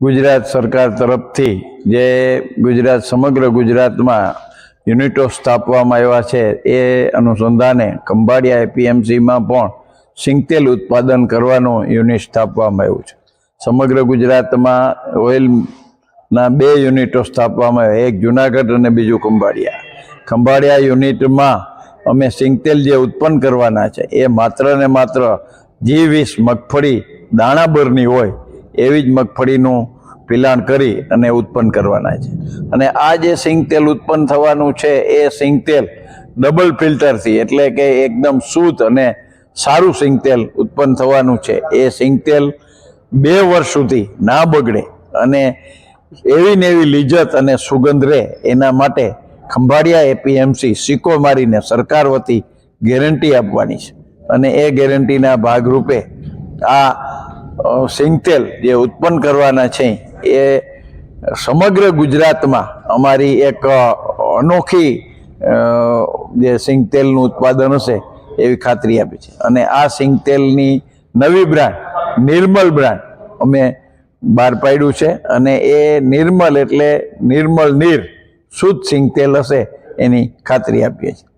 ગુજરાત સરકાર તરફથી જે ગુજરાત, સમગ્ર ગુજરાતમાં યુનિટો સ્થાપવામાં આવ્યા છે, એ અનુસંધાને ખંભાળિયા એપીએમસીમાં પણ સિંગતેલ ઉત્પાદન કરવાનું યુનિટ સ્થાપવામાં આવ્યું છે. સમગ્ર ગુજરાતમાં ઓઇલના બે યુનિટો સ્થાપવામાં આવ્યા, એક જુનાગઢ અને બીજું ખંભાળિયા. ખંભાળિયા યુનિટમાં અમે સિંગતેલ જે ઉત્પન્ન કરવાના છે, એ માત્ર ને માત્ર જી વીસ મગફળી દાણાબરની હોય એવી જ મગફળીનું પિલાણ કરી અને ઉત્પન્ન કરવાના છે. અને આ જે સિંગતેલ ઉત્પન્ન થવાનું છે, એ સિંગતેલ ડબલ ફિલ્ટરથી એટલે કે એકદમ શુદ્ધ અને સારું સિંગતેલ ઉત્પન્ન થવાનું છે. એ સિંગતેલ બે વર્ષ સુધી ના બગડે અને એવી ને એવી લિજ્જત અને સુગંધ રહે એના માટે ખંભાળિયા એપીએમસી સિક્કો મારીને સરકાર વતી ગેરંટી આપવાની છે. અને એ ગેરંટીના ભાગરૂપે આ સિંગતેલ જે ઉત્પન્ન કરવાના છે, એ સમગ્ર ગુજરાતમાં અમારી એક અનોખી જે સિંગતેલનું ઉત્પાદન હશે એવી ખાતરી આપી છે. અને આ સિંગતેલની નવી બ્રાન્ડ, નિર્મલ બ્રાન્ડ અમે બહાર પાડ્યું છે અને એ નિર્મલ એટલે નિર્મલ નીર, શુદ્ધ સિંગતેલ હશે એની ખાતરી આપીએ છીએ.